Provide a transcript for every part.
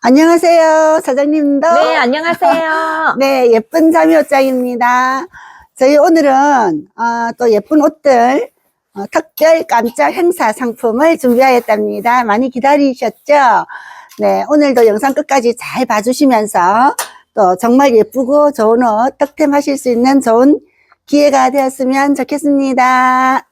안녕하세요, 사장님도. 네, 안녕하세요. 네, 예쁜 자미 옷장입니다. 저희 오늘은 어, 또 예쁜 옷들 어, 특별 깜짝 행사 상품을 준비하였답니다. 많이 기다리셨죠? 네, 오늘도 영상 끝까지 잘 봐주시면서 또 정말 예쁘고 좋은 옷 득템하실 수 있는 좋은 기회가 되었으면 좋겠습니다.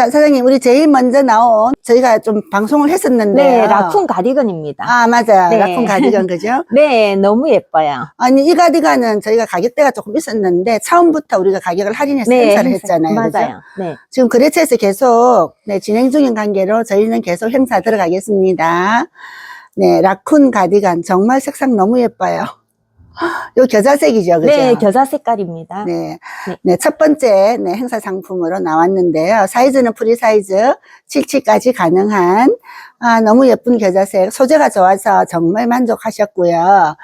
자, 사장님, 우리 제일 먼저 나온 저희가 좀 방송을 했었는데요. 네, 라쿤 가디건입니다. 아, 맞아요. 네. 라쿤 가디건, 그죠? 네, 너무 예뻐요. 아니, 이 가디건은 저희가 가격대가 조금 있었는데, 처음부터 우리가 가격을 할인해서 네, 행사를 행사- 했잖아요. 그죠? 맞아요. 네. 지금 거래처에서 계속 네, 진행 중인 관계로 저희는 계속 행사 들어가겠습니다. 네, 라쿤 가디건. 정말 색상 너무 예뻐요. 요 겨자색이죠, 그죠? 네, 겨자 색깔입니다. 네. 네. 네, 첫 번째 네, 행사 상품으로 나왔는데요. 사이즈는 프리 사이즈 77까지 가능한 아, 너무 예쁜 겨자색. 소재가 좋아서 정말 만족하셨고요.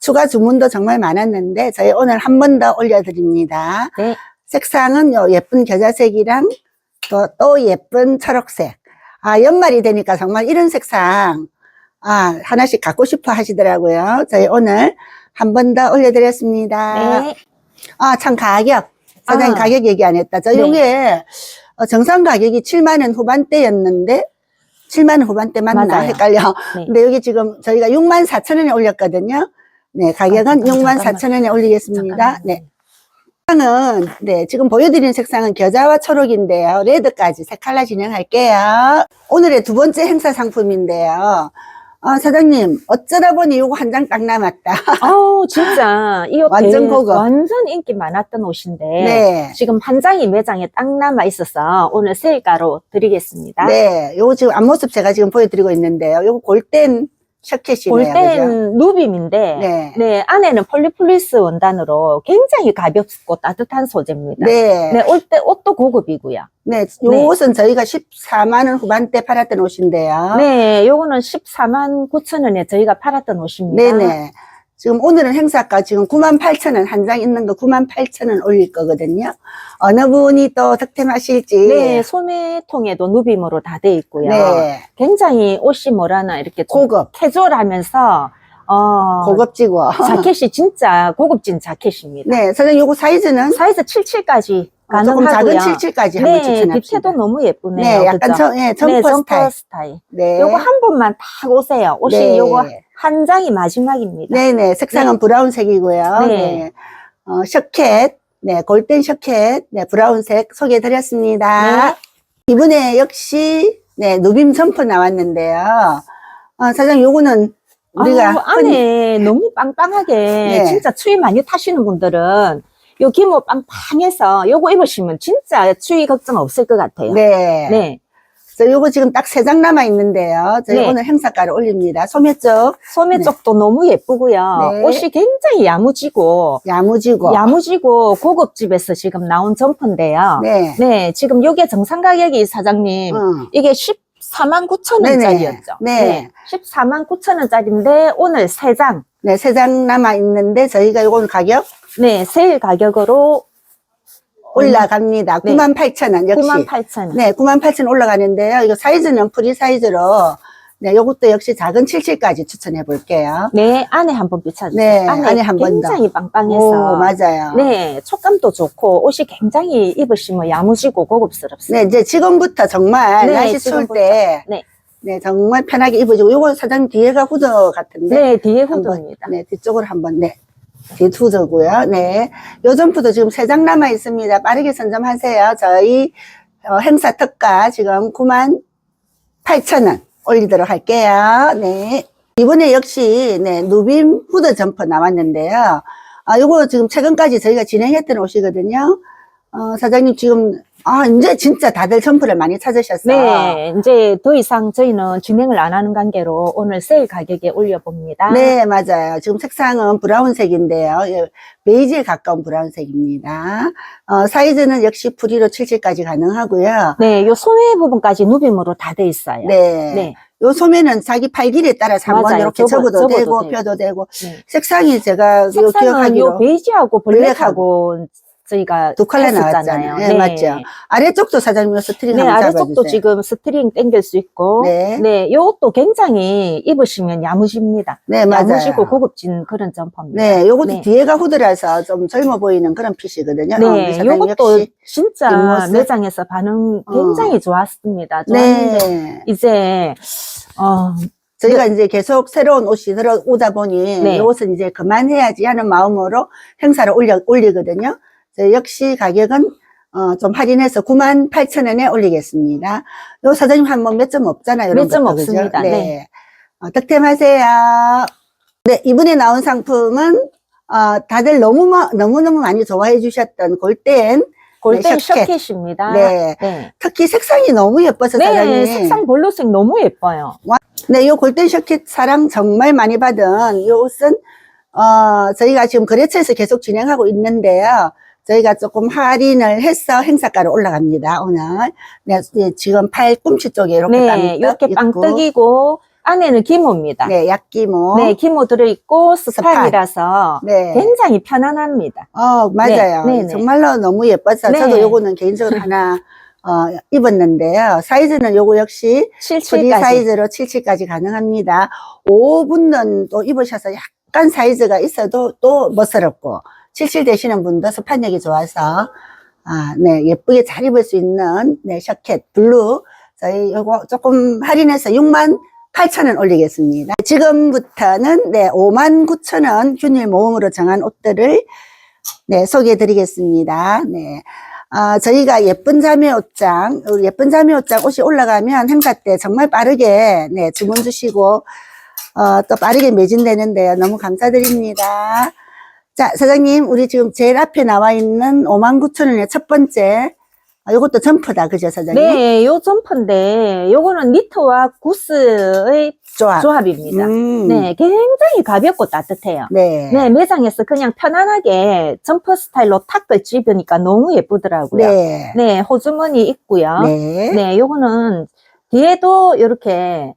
추가 주문도 정말 많았는데 저희 오늘 한 번 더 올려드립니다. 네. 색상은 요 예쁜 겨자색이랑 또, 또 예쁜 초록색. 아, 연말이 되니까 정말 이런 색상 아, 하나씩 갖고 싶어 하시더라고요. 저희 오늘 한 번 더 올려드렸습니다. 네. 아, 참 가격. 사장님 아. 가격 얘기 안 했다. 저 네. 요게 어, 정상 가격이 7만 원 후반대였는데 7만 원 후반대 맞나? 맞아요. 헷갈려. 네. 근데 여기 지금 저희가 6만 4천 원에 올렸거든요. 네, 가격은 아, 잠깐, 6만 잠깐만. 4천 원에 올리겠습니다. 잠깐만요. 네. 색상은 네, 지금 보여드리는 색상은 겨자와 초록인데요. 레드까지 세 칼라 진행할게요. 오늘의 두 번째 행사 상품인데요. 아, 사장님, 어쩌다 보니 요거 한 장 딱 남았다. 아우, 진짜. 이 옷 완전 고급. 완전 인기 많았던 옷인데. 네. 지금 한 장이 매장에 딱 남아 있어서 오늘 세일가로 드리겠습니다. 네, 요거 지금 앞모습 제가 지금 보여드리고 있는데요. 요거 골덴 셔켓이네요. 그죠? 볼땐 누빔인데 네. 네, 안에는 폴리폴리스 원단으로 굉장히 가볍고 따뜻한 소재입니다. 네. 네, 올 때 옷도 고급이고요. 네, 요 네. 옷은 저희가 14만 원 후반대 팔았던 옷인데요. 네, 요거는 14만 9천 원에 저희가 팔았던 옷입니다. 네네. 지금 오늘은 행사가 지금 9만 8천 원, 한 장 있는 거 9만 8천 원 올릴 거거든요. 어느 분이 또 득템하실지. 네, 소매통에도 누빔으로 다 돼 있고요. 네. 굉장히 옷이 뭐라나 이렇게 좀 고급, 캐주얼하면서 어, 고급지고. 자켓이 진짜 고급진 자켓입니다. 네, 선생님 요거 사이즈는 사이즈 77까지 어, 조금 가능하고요. 작은 77까지 한번 네, 추천합니다. 뒤태도 너무 예쁘네요. 네, 약간 그죠? 점, 예, 점퍼 네, 점퍼 스타일. 스타일. 네. 요거 한 번만 딱 오세요. 옷이 네. 요거 한 장이 마지막입니다. 네네, 색상은 브라운색이고요. 네. 네. 어, 셔켓, 네, 골덴 셔켓, 네, 브라운색 소개해드렸습니다. 네. 이번에 역시, 네, 누빔 점퍼 나왔는데요. 어, 사장님, 요거는 우리가 아우, 안에 너무 빵빵하게 네. 진짜 추위 많이 타시는 분들은 요 기모 빵빵해서 요거 입으시면 진짜 추위 걱정 없을 것 같아요. 네. 네. 그래서 요거 지금 딱 세 장 남아 있는데요. 저희 네. 오늘 행사가를 올립니다. 소매 쪽 소매 네. 쪽도 너무 예쁘고요. 네. 옷이 굉장히 야무지고 야무지고. 야무지고 고급집에서 지금 나온 점퍼인데요. 네. 네, 지금 요게 정상 가격이 사장님 응. 이게 14만 9천 네네. 원짜리였죠. 네. 14만 9천 원짜리인데 오늘 세 장. 네, 세 장 남아 있는데 저희가 요건 가격 네, 세일 가격으로 올라갑니다. 네. 9만 8천 원 역시. 9만 8천 원. 네, 9만 8천 올라가는데요. 이거 사이즈는 프리 사이즈로 네, 요것도 역시 작은 77까지 추천해 볼게요. 네, 안에 한번 비춰주세요. 네, 안에 한번 더. 굉장히 빵빵해서. 오, 맞아요. 네, 촉감도 좋고 옷이 굉장히 입으시면 야무지고 고급스럽습니다. 네, 이제 지금부터 정말 네, 날씨. 추울 때 네. 네, 정말 편하게 입어주고 요거 사장님 뒤에가 후드 같은데 네, 뒤에 후드입니다. 네, 뒤쪽으로 한번 네. 뒤 후드고요. 네. 요 점프도 지금 세 장 남아 있습니다. 빠르게 선점하세요. 저희 어, 행사 특가 지금 9만 8천 원 올리도록 할게요. 네. 이번에 역시 네, 누빔 후드 점퍼 나왔는데요. 아, 요거 지금 최근까지 저희가 진행했던 옷이거든요. 어, 사장님 지금 아, 이제 진짜 다들 점퍼를 많이 찾으셨어요. 네, 이제 더 이상 저희는 진행을 안 하는 관계로 오늘 세일 가격에 올려봅니다. 네, 맞아요. 지금 색상은 브라운색인데요. 예, 베이지에 가까운 브라운색입니다. 어, 사이즈는 역시 프리로 77까지 가능하고요. 네, 요 소매 부분까지 누빔으로 다 돼 있어요. 네. 네. 요 소매는 자기 팔 길이에 따라서 한번 맞아요. 이렇게 접어- 접어도, 접어도 되고, 되고. 펴도 되고. 네. 색상이 제가 요 색상은 기억하기로 요 베이지하고 블랙하고 저희가 두 컬러 했었잖아요. 나왔잖아요. 네, 맞죠. 아래쪽도 사장님 스트링 네, 아래쪽도 잡아주세요. 지금 스트링 당길 수 있고, 네. 네, 요것도 굉장히 입으시면 야무집니다. 네, 맞아요. 야무지고 고급진 그런 점퍼입니다. 네, 요것도 네. 뒤에가 후드라서 좀 젊어 보이는 그런 핏이거든요. 어, 네, 사장님 요것도. 진짜 뒷모습? 매장에서 반응 굉장히 좋았습니다. 좋았는데 네. 이제 어, 저희가 이제 계속 새로운 옷이 들어오다 보니 네. 이것은 이제 그만해야지 하는 마음으로 행사를 올려, 올리거든요. 저 역시 가격은 어, 좀 할인해서 9만 8천 원에 올리겠습니다. 요 사장님 한 번 몇 점 없잖아요. 몇점 것도, 그죠? 없습니다. 네. 네. 어, 득템하세요. 네, 이번에 나온 상품은 어, 다들 너무, 너무너무 많이 좋아해 주셨던 골덴 골덴 네, 셔켓. 셔켓입니다. 네. 네. 특히 색상이 너무 예뻐서 네, 사장님. 색상 볼로색 너무 예뻐요. 네, 요 골든 셔킷 사랑 정말 많이 받은 이 옷은 어, 저희가 지금 거래처에서 계속 진행하고 있는데요. 저희가 조금 할인을 해서 행사가로 올라갑니다, 오늘. 네, 네, 지금 팔꿈치 쪽에 이렇게 네, 이렇게 빵떡이고 안에는 기모입니다. 네, 네, 약기모. 기모 들어있고 스판이라서 네. 굉장히 편안합니다. 어, 맞아요. 네, 네, 네. 정말로 너무 예뻐서 네. 저도 요거는 개인적으로 하나 어, 입었는데요. 사이즈는 요거 역시 프리 77까지. 사이즈로 77까지 가능합니다. 5분은 또 입으셔서 약간 사이즈가 있어도 또 멋스럽고 77 되시는 분도 스판력이 좋아서 아, 네, 예쁘게 잘 입을 수 있는 네, 셔켓 블루 저희 요거 조금 할인해서 6만 8천 원 올리겠습니다. 지금부터는 네, 5만 9천 원 균일 모음으로 정한 옷들을 네, 소개해 드리겠습니다. 네. 아, 저희가 예쁜 자매 옷장, 예쁜 자매 옷장 옷이 올라가면 행사 때 정말 빠르게, 네, 주문 주시고, 어, 또 빠르게 매진되는데요. 너무 감사드립니다. 자, 사장님, 우리 지금 제일 앞에 나와 있는 59,000원의 첫 번째, 아, 요것도 점프다. 그죠, 사장님? 네, 요 점퍼인데 요거는 니트와 구스의 조합. 조합입니다. 음, 네, 굉장히 가볍고 따뜻해요. 네. 네, 매장에서 그냥 편안하게 점퍼 스타일로 탁을 집으니까 너무 예쁘더라고요. 네, 네. 호주머니 있고요. 네. 네. 요거는 뒤에도 이렇게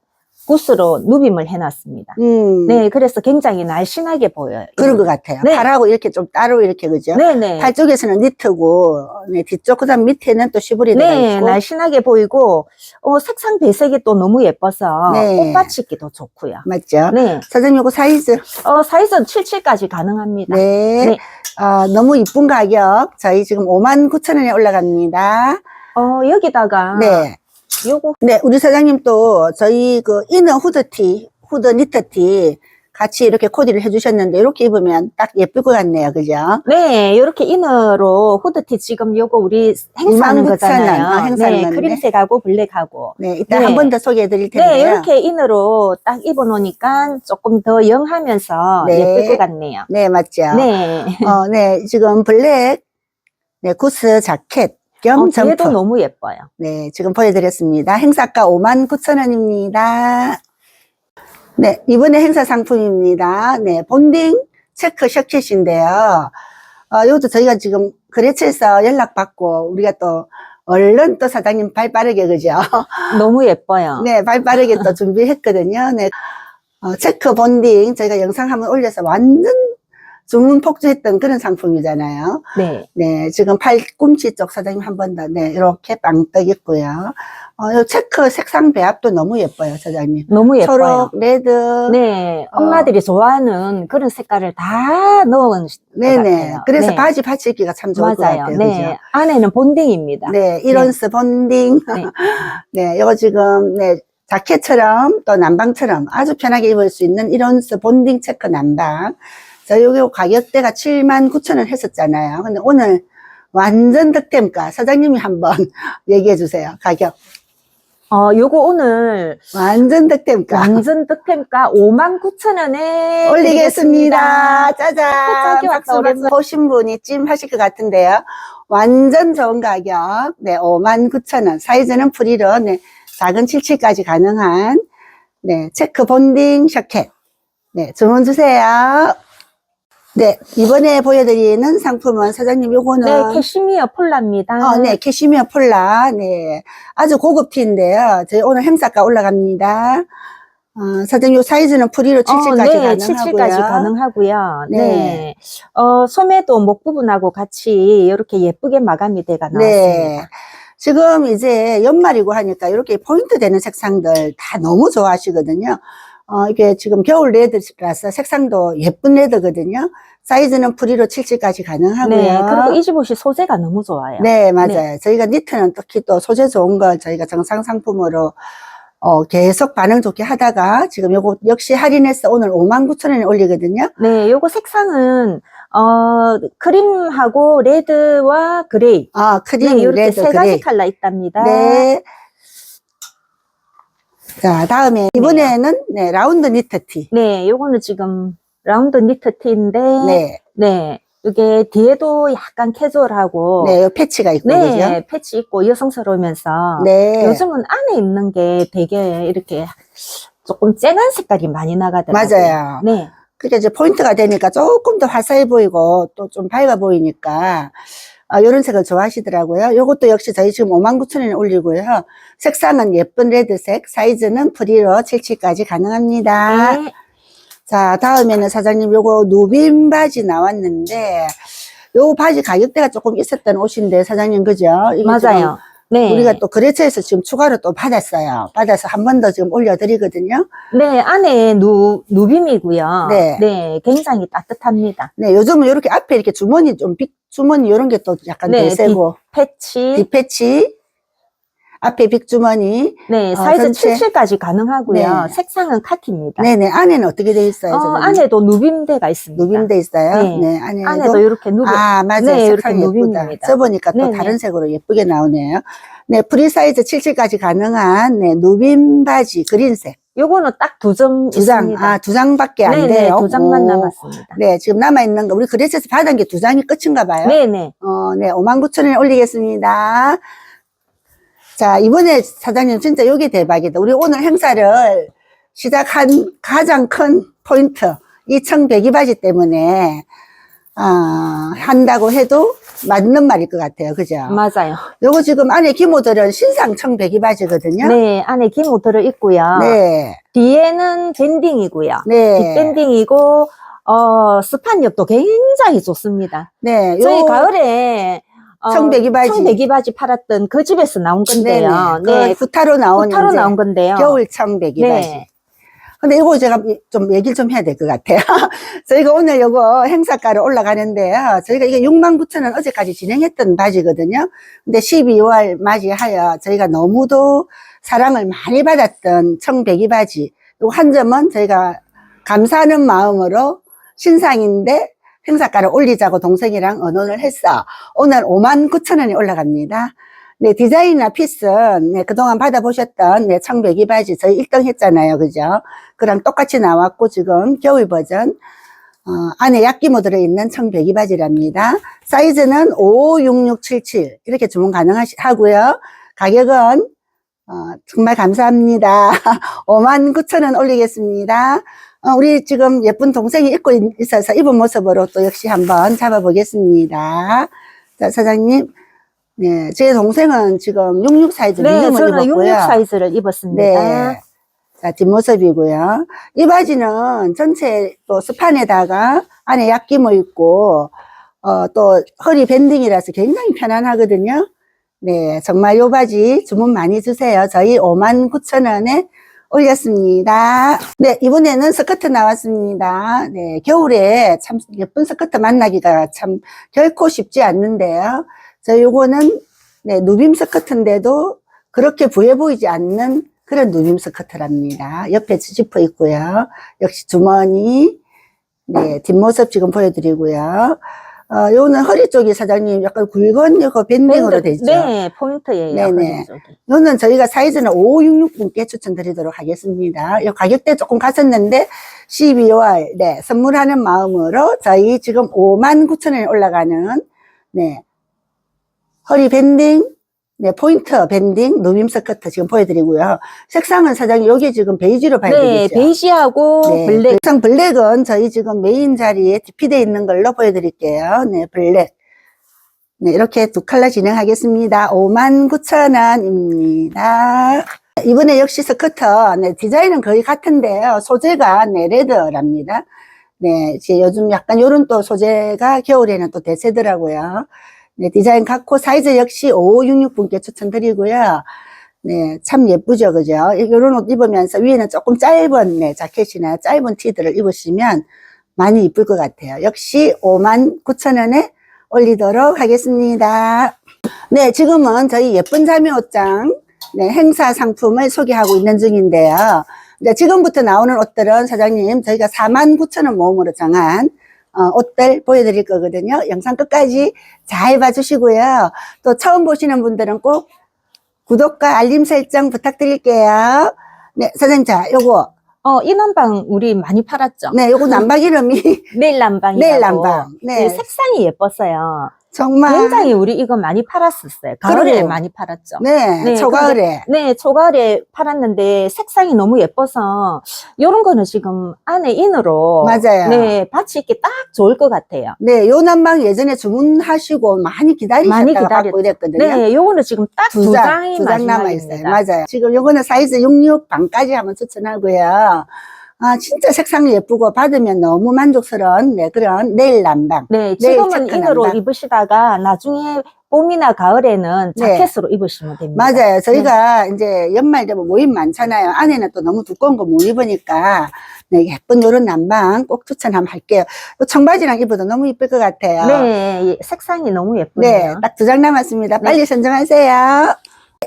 구스로 누빔을 해놨습니다. 음, 네, 그래서 굉장히 날씬하게 보여요. 그런 것 같아요. 네. 팔하고 이렇게 좀 따로 이렇게, 그죠? 네, 네. 팔 쪽에서는 니트고, 네, 뒤쪽, 그 다음 밑에는 또 들어 네, 있고. 날씬하게 보이고, 어, 색상 배색이 또 너무 예뻐서 네. 꽃 받치기도 좋고요. 맞죠? 네, 사장님, 요거 사이즈. 어, 사이즈는 77까지 가능합니다. 네. 네. 아, 너무 이쁜 가격. 저희 지금 5만 9천 원에 올라갑니다. 어, 여기다가 네. 요거 네, 우리 사장님 또 저희 그 이너 후드티, 후드 니트티 같이 이렇게 코디를 해주셨는데 이렇게 입으면 딱 예쁠 것 같네요. 그죠? 네, 이렇게 이너로 후드티 지금 요거 우리 행사하는 29,000원. 거잖아요. 아, 행사하는 네. 크림색하고 블랙하고. 네, 이따 네. 한번 더 소개해 드릴 네, 텐데요. 이렇게 이너로 딱 입어놓으니까 조금 더 영하면서 네. 예쁠 것 같네요. 네, 맞죠? 네. 어, 네, 지금 블랙, 네, 구스 자켓 겸 어, 점프. 뒤에도 너무 예뻐요. 네, 지금 보여드렸습니다. 행사가 5만 9천 원입니다. 네, 이번에 행사 상품입니다. 네, 본딩 체크 셔킷인데요. 어, 이것도 저희가 지금 거래처에서 연락받고 우리가 또 얼른 또 사장님 발 빠르게 그죠? 너무 예뻐요. 네, 발 빠르게 또 준비했거든요. 네, 어, 체크 본딩 저희가 영상 한번 올려서 완전 주문 폭주했던 그런 상품이잖아요. 네. 네, 지금 팔꿈치 쪽 사장님 한 번 더, 네, 이렇게 빵떡 있고요. 어, 요 체크 색상 배합도 너무 예뻐요, 사장님. 너무 예뻐요. 초록, 레드. 네, 어. 엄마들이 좋아하는 그런 색깔을 다 넣은 것 네네. 같아요. 그래서 네. 바지 받치기가 참 좋을 것 맞아요. 같아요. 네, 그죠? 안에는 본딩입니다. 네, 이런스 본딩. 네. 네, 이거 지금, 네, 자켓처럼 또 남방처럼 아주 편하게 입을 수 있는 이런스 본딩 체크 남방. 저 요거 가격대가 7만 9천 원 했었잖아요. 근데 오늘 완전 득템가. 사장님이 한번 얘기해 주세요. 가격. 어, 요거 오늘 완전 득템가. 완전 득템가 59,000원에 올리겠습니다. 짜잔. 저기 왔다, 박수, 박수. 오랜만에. 보신 분이 찜하실 것 같은데요. 완전 좋은 가격. 네, 59,000원. 사이즈는 프리로, 네, 작은 77까지 가능한, 네, 체크 본딩 셔켓. 네, 주문 주세요. 네, 이번에 보여드리는 상품은 사장님 요거는. 네, 캐시미어 폴라입니다. 어, 네, 캐시미어 폴라. 네. 아주 고급 티인데요. 저희 오늘 행사가 올라갑니다. 어, 사장님 요 사이즈는 프리로 77까지 네, 가능하고요. 77까지 가능하고요. 네. 네. 어, 소매도 목 부분하고 같이 이렇게 예쁘게 마감이 돼가 나왔습니다. 네. 지금 이제 연말이고 하니까 이렇게 포인트 되는 색상들 다 너무 좋아하시거든요. 어, 이게 지금 겨울 레드라서 색상도 예쁜 레드거든요. 사이즈는 프리로 77까지 가능하고요. 네, 그리고 이 집 옷이 소재가 너무 좋아요. 네, 맞아요. 저희가 니트는 특히 또 소재 좋은 걸 저희가 정상 상품으로 어, 계속 반응 좋게 하다가 지금 요거 역시 할인해서 오늘 59,000원에 올리거든요. 네, 요거 색상은 어, 크림하고 레드와 그레이. 아, 크림, 네, 이렇게 레드, 세 가지 그레이. 컬러 있답니다. 네. 자, 다음에 이번에는 네, 라운드 니트 티. 네, 요거는 지금 라운드 니트 티인데 네. 네. 이게 뒤에도 약간 캐주얼하고 네, 요 패치가 있고 네, 그죠? 패치 있고 여성스러우면서 네. 요즘은 안에 있는 게 되게 이렇게 조금 쨍한 색깔이 많이 나가더라고요. 맞아요. 네. 그게 이제 포인트가 되니까 조금 더 화사해 보이고 또 좀 밝아 보이니까 아, 요런 색을 좋아하시더라고요. 요것도 역시 저희 지금 59,000원에 올리고요. 색상은 예쁜 레드색, 사이즈는 프리로 77까지 가능합니다. 네. 자, 다음에는 사장님 요거 누빔 바지 나왔는데 요 바지 가격대가 조금 있었던 옷인데 사장님 그죠? 맞아요. 네. 우리가 또 거래처에서 지금 추가로 또 받았어요. 받아서 한 번 더 지금 올려드리거든요. 네, 안에 누, 누빔이고요. 네. 굉장히 따뜻합니다. 네, 요즘은 이렇게 앞에 이렇게 주머니 좀 빅 주머니 이런 게 또 약간 네, 대세고 패치. 뒷패치 앞에 빅 주머니 네, 어, 사이즈 전체. 77까지 가능하고요. 네. 색상은 카키입니다. 네네 안에는 어떻게 돼 있어요? 어, 저는? 안에도 누빔대가 있습니다. 누빔돼 있어요. 네. 네, 안에도 안에도 이렇게 누빔. 아, 맞아요. 네, 이렇게 색깔 예쁘다. 누빔입니다. 써보니까 또 네네. 다른 색으로 예쁘게 나오네요. 네, 프리 사이즈 77까지 가능한 네, 누빔 바지 그린색 요거는 딱 두 점 두 장, 있습니다. 아, 두 장밖에 안 네네, 돼요. 두 장만 오. 남았습니다. 네, 지금 남아있는 거, 우리 그레스에서 받은 게 두 장이 끝인가 봐요. 네네. 어, 네, 59,000원에 올리겠습니다. 자, 이번에 사장님 진짜 요게 대박이다. 우리 오늘 행사를 시작한 가장 큰 포인트, 이 청배기 바지 때문에, 아, 한다고 해도 맞는 말일 것 같아요. 그죠? 맞아요. 요거 지금 안에 기모들은 신상 청배기 바지거든요. 네, 안에 기모 들어 있고요. 네. 뒤에는 밴딩이고요. 네. 뒷밴딩이고 어 스판력도 굉장히 좋습니다. 네. 저희 요- 가을에 어, 청배기 바지. 청배기 바지 팔았던 그 집에서 나온 건데요. 네네. 그 후타로 나온 후타로 나온 건데요. 겨울 청배기 네. 바지. 근데 이거 제가 좀 얘기를 좀 해야 될 것 같아요. 저희가 오늘 이거 행사가로 올라가는데요. 저희가 이게 6만 9천 원 어제까지 진행했던 바지거든요. 근데 12월 맞이하여 저희가 너무도 사랑을 많이 받았던 청배기 바지. 요한 점은 저희가 감사하는 마음으로 신상인데 행사가를 올리자고 동생이랑 언론을 했어. 오늘 5만 9천 원이 올라갑니다. 네, 디자인이나 피스는 네, 그동안 받아보셨던 네, 청배기 바지 저희 1등 했잖아요. 그죠? 그랑 똑같이 나왔고 지금 겨울 버전 어, 안에 약기모 들어있는 청배기 바지랍니다. 사이즈는 56677 이렇게 주문 가능하고요. 가격은 어, 정말 감사합니다. 59,000원 올리겠습니다. 어, 우리 지금 예쁜 동생이 입고 있- 있어서 입은 모습으로 또 역시 한번 잡아보겠습니다. 자, 사장님. 네, 제 동생은 지금 66 사이즈 네, 저는 입었고요. 66 사이즈를 입었습니다. 네. 자, 뒷모습이고요. 이 바지는 전체 또 스판에다가 안에 약기모 있고, 어, 또 허리 밴딩이라서 굉장히 편안하거든요. 네, 정말 요 바지 주문 많이 주세요. 저희 59,000원에 올렸습니다. 네, 이번에는 스커트 나왔습니다. 네, 겨울에 참 예쁜 스커트 만나기가 참 결코 쉽지 않는데요. 저 요거는 네, 누빔 스커트인데도 그렇게 부해 보이지 않는 그런 누빔 스커트랍니다. 옆에 지퍼 있고요. 역시 주머니, 네, 뒷모습 지금 보여드리고요. 어, 요거는 허리 쪽이 사장님 약간 굵은 요거 밴딩으로 밴드- 되죠. 네, 포인트예요. 네네. 요는 저희가 사이즈는 5566분께 추천드리도록 하겠습니다. 요 가격대 조금 갔었는데 12월 네, 선물하는 마음으로 저희 지금 59,000원에 올라가는 네. 허리 밴딩 네, 포인트 밴딩 누빔 스커트 지금 보여드리고요. 색상은 사장님 여기 지금 베이지로 봐야 네. 베이지하고 네, 블랙. 색상 블랙은 저희 지금 메인 자리에 디피되어 있는 걸로 보여드릴게요. 네, 블랙. 네, 이렇게 두 컬러 진행하겠습니다. 59,000원입니다. 이번에 역시 스커트, 네, 디자인은 거의 같은데요. 소재가 네, 레더랍니다. 네, 이제 요즘 약간 요런 또 소재가 겨울에는 또 대세더라고요. 네, 디자인 같고 사이즈 역시 5566분께 추천드리고요. 네, 참 예쁘죠, 그죠? 요런 옷 입으면서 위에는 조금 짧은 네, 자켓이나 짧은 티들을 입으시면 많이 이쁠 것 같아요. 역시 59,000원에 올리도록 하겠습니다. 네, 지금은 저희 예쁜 자매 옷장 네, 행사 상품을 소개하고 있는 중인데요. 네, 지금부터 나오는 옷들은 사장님 저희가 49,000원 모음으로 정한 어, 옷들 보여드릴 거거든요. 영상 끝까지 잘 봐주시고요. 또 처음 보시는 분들은 꼭 구독과 알림 설정 부탁드릴게요. 네, 사장님, 자, 요거, 어, 이 난방 우리 많이 팔았죠? 네, 요거 난방 이름이 내일 난방이라고. 내일 난방. 네. 네, 색상이 예뻤어요. 정말. 굉장히 우리 이거 많이 팔았었어요. 가을에 그래요. 많이 팔았죠. 네, 네, 초가을에. 네, 초가을에 팔았는데 색상이 너무 예뻐서 요런 거는 지금 안에 인으로 맞아요. 네, 받치 입기 딱 좋을 것 같아요. 네, 요 난방 예전에 주문하시고 많이 기다리셨다가 많이 받고. 이랬거든요. 네, 요거는 지금 딱 두 장, 장이 두 장 남아 있어요. 맞아요. 지금 요거는 사이즈 66 반까지 한번 추천하고요. 아, 진짜 색상이 예쁘고 받으면 너무 만족스러운 네, 그런 네일 난방. 네, 지금은 인으로 난방. 입으시다가 나중에 봄이나 가을에는 네. 자켓으로 입으시면 됩니다. 맞아요. 저희가 이제 연말 되면 모임 많잖아요. 안에는 또 너무 두꺼운 거 못 입으니까 네, 예쁜 요런 난방 꼭 추천 한번 할게요. 또 청바지랑 입어도 너무 이쁠 것 같아요. 네, 예, 색상이 너무 네, 예쁘네요. 딱두 장 남았습니다. 네. 빨리 선정하세요.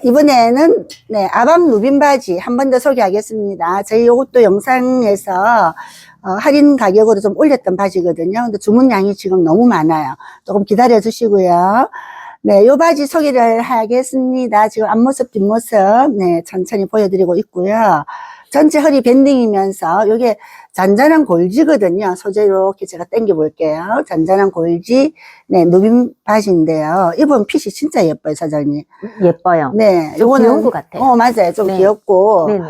이번에는 네, 아방 누빈 바지 한 번 더 소개하겠습니다. 저희 요것도 영상에서 어, 할인 가격으로 좀 올렸던 바지거든요. 근데 주문량이 지금 너무 많아요. 조금 기다려 주시고요. 네, 요 바지 소개를 하겠습니다. 지금 앞모습, 뒷모습, 네, 천천히 보여드리고 있고요. 전체 허리 밴딩이면서 요게 잔잔한 골지거든요. 소재 이렇게 제가 당겨 볼게요. 잔잔한 골지, 네, 누빔 바지인데요. 입은 핏이 진짜 예뻐요, 사장님. 예뻐요. 네, 좀 요거는. 귀여운 것 같아요. 어, 맞아요. 좀 네. 귀엽고. 네네.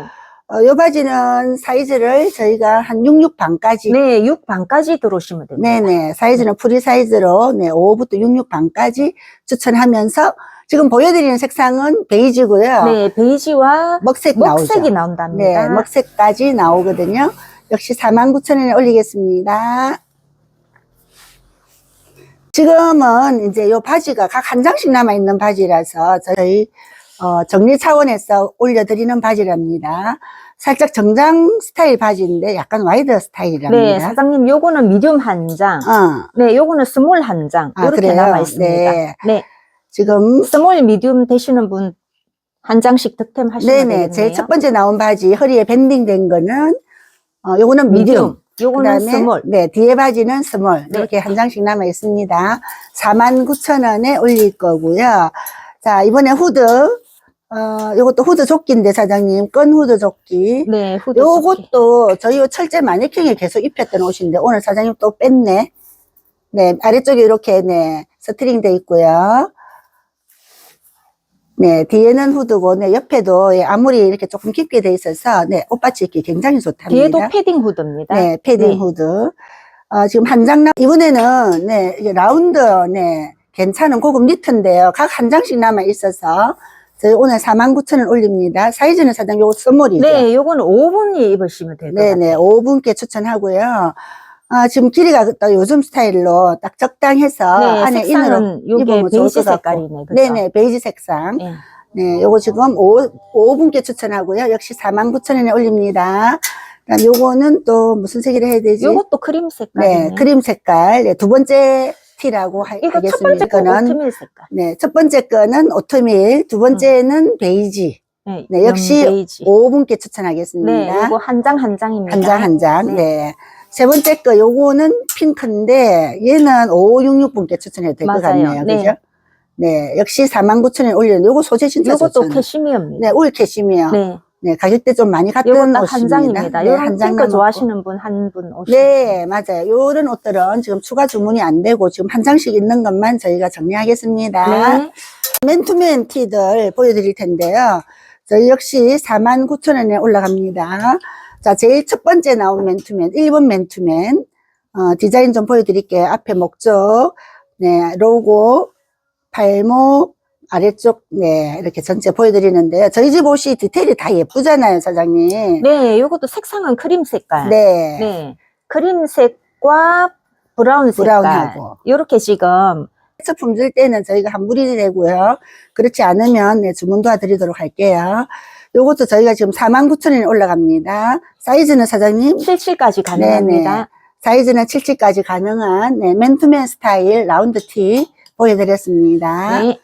어, 요 바지는 사이즈를 저희가 한 66 반까지. 네, 6 반까지 들어오시면 됩니다. 네네. 사이즈는 프리 사이즈로, 네, 5부터 66 반까지 추천하면서 지금 보여드리는 색상은 베이지고요. 네, 베이지와 먹색. 먹색이 네, 나온답니다. 먹색까지 나오거든요. 역시 49,000원에 올리겠습니다. 지금은 이제 요 바지가 각 한 장씩 남아있는 바지라서 저희 어, 정리 차원에서 올려드리는 바지랍니다. 살짝 정장 스타일 바지인데 약간 와이드 스타일이랍니다. 네, 사장님, 요거는 미디움 한 장. 어, 네, 요거는 스몰 한 장. 아, 이렇게 그래요? 남아 있습니다. 네. 네. 지금 스몰, 미디움 되시는 분 한 장씩 득템 하시면 네네 되겠네요. 제일 첫 번째 나온 바지 허리에 밴딩 된 거는 어, 요거는 미디움. 요거는 그다음에 스몰. 네 뒤에 바지는 스몰 네. 이렇게 한 장씩 남아 있습니다. 49,000원에 올릴 거고요. 자 이번에 후드 어 요것도 후드 조끼인데 사장님 끈 후드 조끼. 네, 후드 조끼. 요것도 저희 요 철제 마네킹에 계속 입혔던 옷인데 오늘 사장님 또 뺐네. 네 아래쪽에 이렇게 네 스트링 돼 있고요. 네, 뒤에는 후드고, 네, 옆에도 예, 아무리 이렇게 조금 깊게 돼 있어서, 네, 옷받치 입기 굉장히 좋답니다. 뒤에도 패딩 후드입니다. 네, 패딩 네. 후드. 어, 지금 한 장, 남, 이번에는, 네, 이게 라운드, 네, 괜찮은 고급 니트인데요. 각 한 장씩 남아 있어서, 저희 오늘 49,000원 올립니다. 사이즈는 사장 요거 스몰이죠. 네, 요거는 5분이 입으시면 같아요. 네네, 5분께 추천하고요. 아, 지금 길이가 또 요즘 스타일로 딱 적당해서 네, 안에 인으로 입으면 좋을 베이지 것 같고. 색깔이네. 그죠? 네네, 베이지 색상. 네. 네, 요거 지금 5, 5분께 추천하고요. 역시 49,000원에 올립니다. 그다음 요거는 또 무슨 색이라 해야 되지? 요것도 크림 색깔이네. 네, 크림 색깔. 네, 두 번째 티라고 하, 이거 첫 하겠습니다. 번째 거 이거는, 오트밀 색깔. 네, 첫 번째 거는 오트밀, 두 번째는 베이지. 네, 네, 역시 연 베이지. 5분께 추천하겠습니다. 네, 요거 한 장 한 장입니다. 한 장, 한 장. 네. 네. 세 번째 거, 요거는 핑크인데, 얘는 5566분께 추천해도 될 것 맞아요. 같네요. 네. 그죠? 네. 역시 49,000원에 올렸는데, 요거 소재 진짜 요것도 좋잖아요. 캐시미어입니다. 네, 울 캐시미어. 네. 네. 가격대 좀 많이 갔던 딱 옷입니다. 한 장입니다. 네, 요런 한장 핑크 남았고. 좋아하시는 분 한 분 오시면 네, 맞아요. 요런 옷들은 지금 추가 주문이 안 되고 지금 한 장씩 있는 것만 저희가 정리하겠습니다. 네. 맨투맨 티들 보여드릴 텐데요. 저희 역시 49,000원에 올라갑니다. 자, 제일 첫 번째 나온 맨투맨, 1번 맨투맨. 어, 디자인 좀 보여드릴게요. 앞에 목적, 네, 로고, 발목, 아래쪽, 네, 이렇게 전체 보여드리는데요. 저희 집 옷이 디테일이 다 예쁘잖아요, 사장님. 네, 요것도 색상은 크림 색깔. 네. 네. 크림색과 브라운 색깔. 브라운하고. 요렇게 지금 텍스 품질 때는 저희가 환불이 되고요. 그렇지 않으면 네, 주문 도와드리도록 할게요. 요것도 저희가 지금 49,000원이 올라갑니다. 사이즈는 사장님? 77까지 가능합니다. 사이즈는 77까지 가능한 네, 맨투맨 스타일 라운드 티 보여드렸습니다. 네.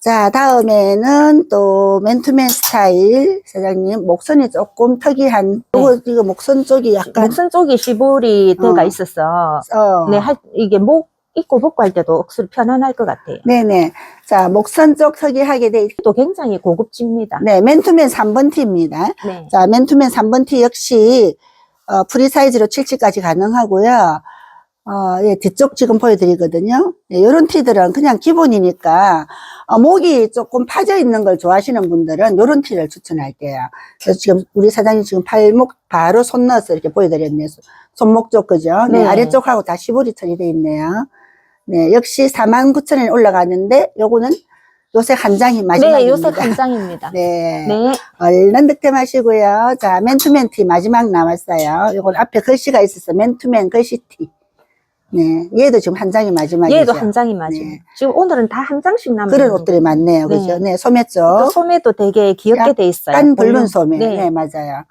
자, 다음에는 또 맨투맨 스타일 사장님 목선이 조금 특이한 요거 이거 목선 쪽이 약간 목선 쪽이 시보리 대가 어. 있어서 어, 네, 할, 이게 목 입고 벗고 할 때도 억수로 편안할 것 같아요. 네네. 자, 목선 쪽 특이하게 돼 있, 또 굉장히 고급집니다. 네, 맨투맨 3번 티입니다. 네. 자, 맨투맨 3번 티 역시 어, 프리 사이즈로 77까지 가능하고요. 어, 예, 뒤쪽 지금 보여드리거든요. 네, 이런 티들은 그냥 기본이니까 어, 목이 조금 파져 있는 걸 좋아하시는 분들은 이런 티를 추천할게요. 그래서 지금 우리 사장님 지금 팔목 바로 손 넣어서 이렇게 보여드렸네요. 손- 손목 쪽 그죠? 네, 네. 아래쪽하고 다 시보리 처리되어 있네요. 네, 역시 49,000원이 올라가는데 요거는 요새 한 장이 마지막입니다. 네, 요새 한 장입니다. 네. 네. 얼른 득템하시고요. 자, 맨투맨 티 마지막 남았어요. 요건 앞에 글씨가 있어서 맨투맨 글씨 티. 네, 얘도 지금 한 장이 마지막이죠. 얘도 한 장이 맞아요. 네. 지금 오늘은 다 한 장씩 남아 그런 옷들이 많네요. 네. 그죠? 네, 소매 쪽. 또 소매도 되게 귀엽게 돼 있어요. 약간 붉은. 소매. 네. 네. 맞아요.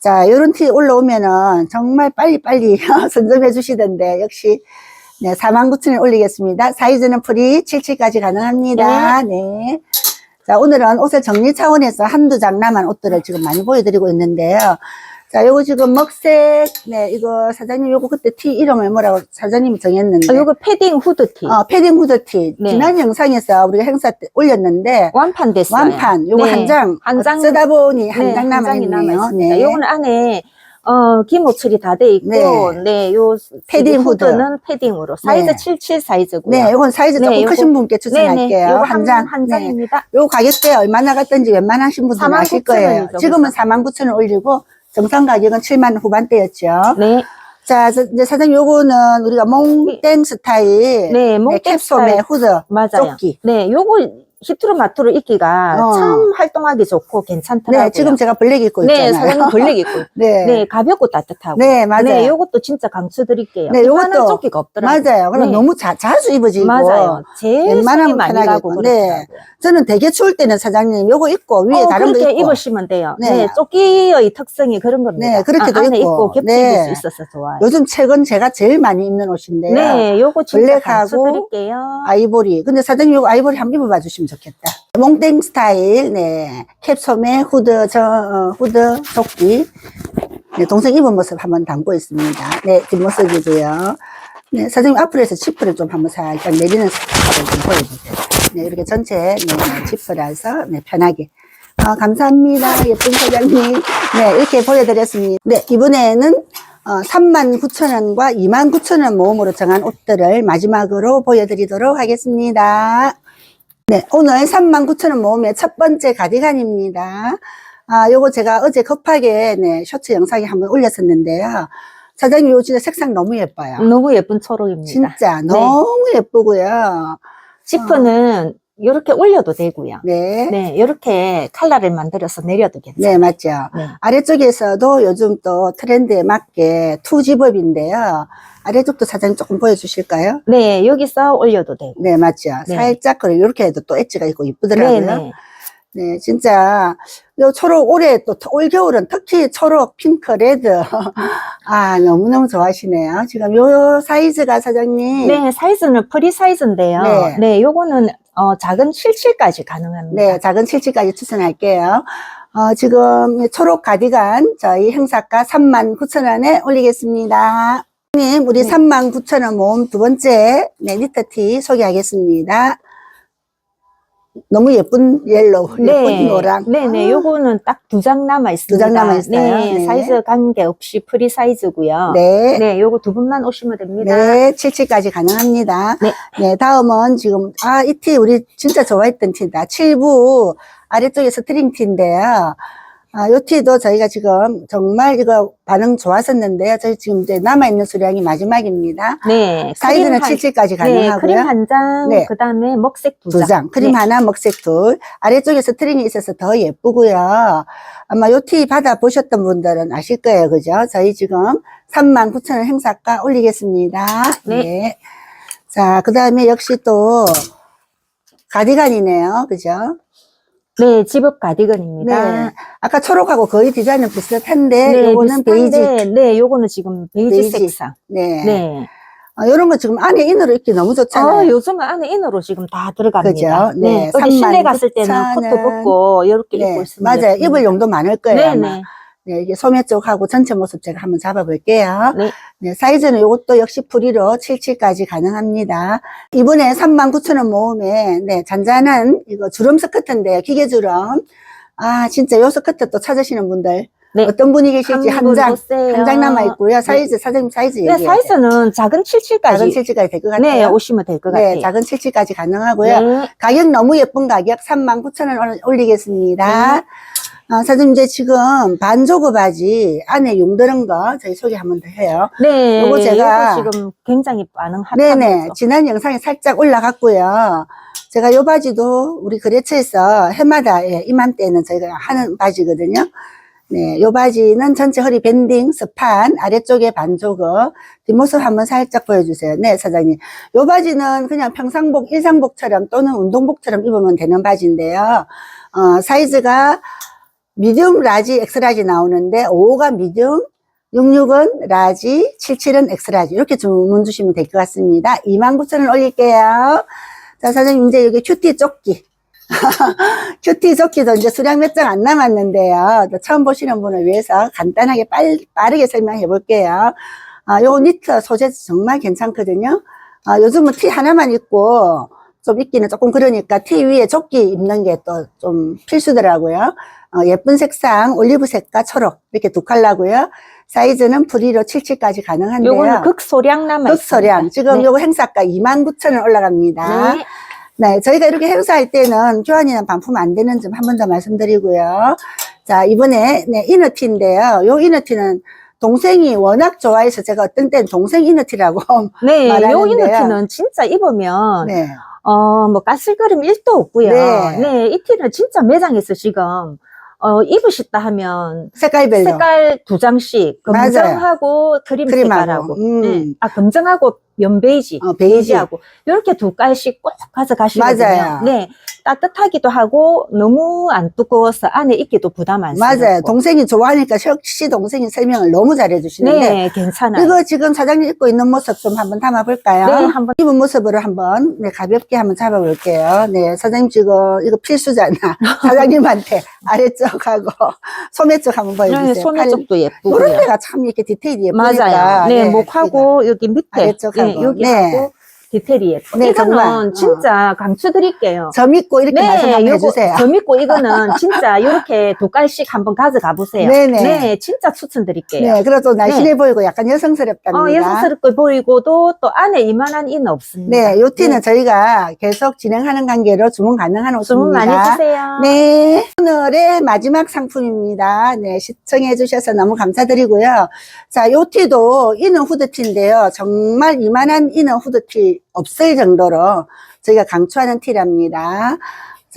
자, 요런 티 올라오면은 정말 빨리빨리 선점해 주시던데, 역시, 네, 49,000원 올리겠습니다. 사이즈는 프리 77까지 가능합니다. 네. 자, 오늘은 옷을 정리 차원에서 한두 장 남은 옷들을 지금 많이 보여드리고 있는데요. 자, 요거 지금 먹색, 네, 이거 사장님 요거 그때 티 이름을 뭐라고 사장님이 정했는데. 아, 요거 패딩 후드티. 어, 패딩 후드티. 네. 지난 영상에서 우리가 행사 때 올렸는데, 완판 됐어요. 완판, 요거 네. 한 장, 한 장. 쓰다 보니 한 네, 장 남아있네요. 네. 요거는 안에 어, 기모칠이 다 돼 있고, 네. 네, 요 패딩 후드. 후드는 패딩으로 사이즈 네. 77 사이즈고요. 네, 요건 사이즈 네, 조금 요거- 크신 분께 네, 추천할게요. 네, 요거 한 한, 장. 한 네. 장입니다. 요 가격대 얼마 나 갔던지 웬만하신 49,000 아실 거예요. 지금은 49,000원 올리고 정상 가격은 7만 후반대였죠. 네, 자, 저- 이제 사장님 요거는 우리가 몽땡 스타일. 네, 몽땡 캡소매 스타일. 후드. 맞아요. 조끼. 네, 요거 히트로 마트로 입기가 어. 참 활동하기 좋고 괜찮더라고요. 네, 지금 제가 블랙 입고 네, 있잖아요. 사장님 블랙 입고. 네. 네, 가볍고 따뜻하고. 네, 맞아요. 네, 요것도 진짜 강추드릴게요. 네, 요것도 조끼가 없더라고요. 맞아요. 그럼 네. 너무 자, 자주 입어지고. 맞아요. 제일 많이 가고. 네. 저는 되게 추울 때는 사장님 요거 입고 위에 어, 다른 거 입고. 입으시면 돼요. 네. 네. 조끼의 특성이 그런 겁니다. 네, 그렇게도 아, 안에 입고. 입고 겹쳐 네. 수 있어서 좋아요. 요즘 최근 제가 제일 많이 입는 옷인데요. 네, 요거 진짜 블랙하고 강추드릴게요. 아이보리. 근데 사장님 이거 아이보리 한번 입어봐 주시면 좋겠 다. 몽땡 스타일, 네. 캡 소매 후드, 저, 어, 후드 조끼. 네, 동생 입은 모습 한번 담고 있습니다. 네, 뒷모습이고요. 네, 사장님 앞으로 해서 지퍼를 좀 한번 살짝 내리는 스타일을 좀 보여주세요. 네, 이렇게 전체, 네, 지퍼라서, 네, 편하게. 아, 감사합니다. 예쁜 사장님. 네, 이렇게 보여드렸습니다. 네, 이번에는 어, 39,000원과 29,000원 모음으로 정한 옷들을 마지막으로 보여드리도록 하겠습니다. 네, 오늘 39,000원 모음의 첫 번째 가디건입니다. 아, 요거 제가 어제 급하게 네, 셔츠 영상에 한번 올렸었는데요. 사장님 요 진짜 색상 너무 예뻐요. 너무 예쁜 초록입니다. 진짜 너무 예쁘고요. 지퍼는 이렇게 올려도 되고요. 네. 네, 이렇게 칼라를 만들어서 내려도 괜찮아요. 네, 맞죠. 네. 아래쪽에서도 요즘 또 트렌드에 맞게 투집업인데요. 아래쪽도 사장님 조금 보여주실까요? 네, 여기서 올려도 되고. 네, 맞죠. 네. 살짝 그리고 이렇게 해도 또 엣지가 있고 이쁘더라고요. 네, 네, 네. 진짜 요 초록 올해 또 올 겨울은 특히 초록, 핑크, 레드 아 너무너무 좋아하시네요. 지금 요 사이즈가 사장님 네, 사이즈는 프리 사이즈인데요. 네. 네, 요거는 어, 작은 77까지 가능합니다. 네, 작은 7치까지 추천할게요. 어, 지금 초록 가디건 저희 행사가 39,000원에 올리겠습니다. 님, 우리 네. 39,000원 모음 두 번째 네, 니트티 소개하겠습니다. 너무 예쁜 옐로우, 예쁜 노랑. 네, 네, 아, 요거는 딱 두 장 남아 있습니다. 장 남아 있어요. 네, 네. 사이즈 관계 없이 프리 사이즈고요. 네. 네, 요거 두 분만 오시면 됩니다. 네, 77까지 가능합니다. 네. 네, 다음은 지금, 아, 이 티 우리 진짜 좋아했던 티다. 7부 아래쪽에 스트링 티인데요. 아, 요 티도 저희가 지금 정말 이거 반응 좋았었는데요. 저희 지금 이제 남아있는 수량이 마지막입니다. 네. 사이즈는 크림 한- 77까지 네, 가능하고요. 크림 한 장, 네. 그 다음에 먹색 두두 장. 장, 크림 네. 하나, 먹색 둘. 아래쪽에 스트링이 있어서 더 예쁘고요. 아마 요 티 받아보셨던 분들은 아실 거예요. 그죠? 저희 지금 39,000원 행사가 올리겠습니다. 네. 자, 그 다음에 역시 또 가디건이네요. 그죠? 네, 집업 가디건입니다. 네. 아까 초록하고 거의 디자인은 비슷한데, 네, 요거는 베이지. 비슷한데, 네, 요거는 지금 베이지, 베이지. 색상. 네. 네. 아, 요런 거 지금 안에 인으로 입기 너무 좋잖아요. 어, 요즘은 안에 인으로 지금 다 들어갑니다. 그죠? 네, 어디 실내 갔을 39,000 때는 코트 은 벗고 이렇게 네, 입고 있으면 맞아요. 입을 용도 많을 거예요. 네, 아마. 네. 네, 이게 소매 쪽하고 전체 모습 제가 한번 잡아볼게요. 네. 네, 사이즈는 이것도 역시 프리로 77까지 가능합니다. 이번에 39,000원 모음에, 네, 잔잔한 이거 주름 스커트인데요. 기계 주름. 아, 진짜 요 스커트 또 찾으시는 분들. 네. 어떤 분이 계실지 한분 장. 한 장 남아있고요. 사이즈, 사장님 사이즈 네, 얘기해요. 사이즈는 작은 77까지. 작은 77까지 될 것 같아요. 네, 오시면 될 것 같아요. 네, 작은 77까지 가능하고요. 네. 가격 너무 예쁜 가격 39,000원 올리겠습니다. 아, 사장님 이제 지금 반조그 바지 안에 용들은 거 저희 소개 한번 더 해요. 네, 요거 제가- 요거 지금 굉장히 반응 네네. 핫합니다. 지난 영상에 살짝 올라갔고요. 제가 요 바지도 우리 거래처에서 해마다 예, 이맘때는 저희가 하는 바지거든요. 네, 요 바지는 전체 허리 밴딩, 스판, 아래쪽에 반조그, 뒷모습 한번 살짝 보여주세요. 네, 사장님. 요 바지는 그냥 평상복, 일상복처럼 또는 운동복처럼 입으면 되는 바지인데요. 어, 사이즈가 미디움, 라지, 엑스라지 나오는데 5가 미디움, 66은 라지, 77은 엑스라지 이렇게 주문 주시면 될 것 같습니다. 29,000원 올릴게요. 자, 사장님 이제 여기 큐티 조끼. 큐티 조끼도 이제 수량 몇 장 안 남았는데요. 또 처음 보시는 분을 위해서 간단하게 빨, 빠르게 설명해 볼게요. 아, 요 니트 소재 정말 괜찮거든요. 아, 요즘은 티 하나만 입고 좀 입기는 조금 그러니까 티 위에 조끼 입는 게 또 좀 필수더라고요. 어, 예쁜 색상, 올리브 색과 초록 이렇게 두 컬러고요. 사이즈는 프리로 77까지 가능한데요. 요거는 극소량 남아 극소량. 지금 네. 요거 행사가 29,000원 올라갑니다. 네. 네, 저희가 이렇게 행사할 때는 교환이나 반품 안 되는 점 한 번 더 말씀드리고요. 자, 이번에 네, 이너티인데요. 요 이너티는 동생이 워낙 좋아해서 제가 어떤 때는 동생 이너티라고 네, 요 말하는데요. 이너티는 진짜 입으면 네. 어, 뭐, 가슬거림 1도 없고요. 네. 네. 이 티는 진짜 매장에서 지금, 어, 입으셨다 하면, 색깔별로. 색깔 두 장씩. 검정하고 크림 크림하고, 색깔하고, 음. 네. 아, 검정하고 연베이지, 어, 베이지. 베이지하고, 이렇게 두 깔씩 꼭 가져가시거든요. 맞아요. 네. 따뜻하기도 하고, 너무 안 두꺼워서 안에 입기도 부담 안 맞아요. 스럽고. 동생이 좋아하니까 역시 동생이 설명을 너무 잘해 주시는데 네, 괜찮아요. 이거 지금 사장님 입고 있는 모습 좀 한번 담아 볼까요? 네, 한번. 입은 모습으로 한번 네, 가볍게 한번 잡아볼게요. 네, 사장님 지금 이거 필수잖아. 사장님한테 아래쪽하고 소매 쪽 한번 보여주세요. 네, 소매 팔- 쪽도 예쁘고요. 이런 데가 참 이렇게 디테일이 예쁘니까. 맞아요. 네, 목하고 여기 밑에 아래쪽하고. 네, 여기 네. 하고 디테일이 예뻐. 네, 이거는 정말. 어. 진짜 강추드릴게요. 점 있고 이렇게 말씀 한번 해주세요. 저 믿고 이거는 진짜 이렇게 두 깔씩 한번 가져가 보세요. 네네. 네, 진짜 추천드릴게요. 네, 그래도 날씬해 보이고 약간 여성스럽답니다. 어, 여성스럽게 보이고도 또 안에 이만한 이는 없습니다. 네, 요 티는 저희가 계속 진행하는 관계로 주문 가능한 주문 옷입니다. 많이 주세요. 네. 오늘의 마지막 상품입니다. 네, 시청해 주셔서 너무 감사드리고요. 자, 요 티도 이너 후드티인데요. 정말 이만한 이너 후드티 없을 정도로 저희가 강추하는 티랍니다.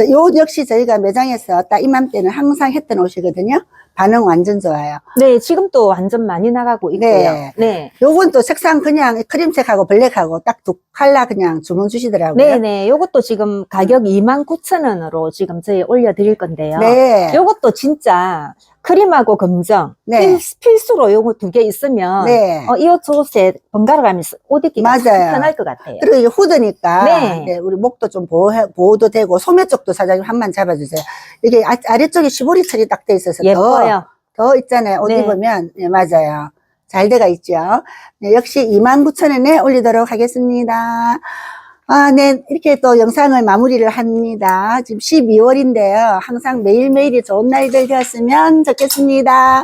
요 역시 저희가 매장에서 딱 이맘때는 항상 했던 옷이거든요. 반응 완전 좋아요. 네, 지금 또 완전 많이 나가고 있고요. 네. 네. 요건 또 색상 그냥 크림색하고 블랙하고 딱두 컬러 그냥 주문 주시더라고요. 네 네. 요것도 지금 가격 29,000원으로 지금 저희 올려드릴 건데요. 네. 요것도 진짜 크림하고 검정 네. 필, 필수로 요거 두 개 있으면 네. 어, 이옷 옷에 번갈아 가면서 옷 입기가 맞아요. 편할 것 같아요. 그리고 이게 후드니까 네. 네, 우리 목도 좀 보호, 보호도 되고 소매 쪽도 사장님 한번 잡아주세요. 이게 아, 아래쪽에 시보리 처리 딱 돼 있어서 예뻐요. 더, 더 있잖아요. 옷 네. 입으면 네, 맞아요. 잘 돼가 있죠. 네, 역시 29,000원에 올리도록 하겠습니다. 아, 네. 이렇게 또 영상을 마무리를 합니다. 지금 12월인데요. 항상 매일매일이 좋은 날들 되었으면 좋겠습니다.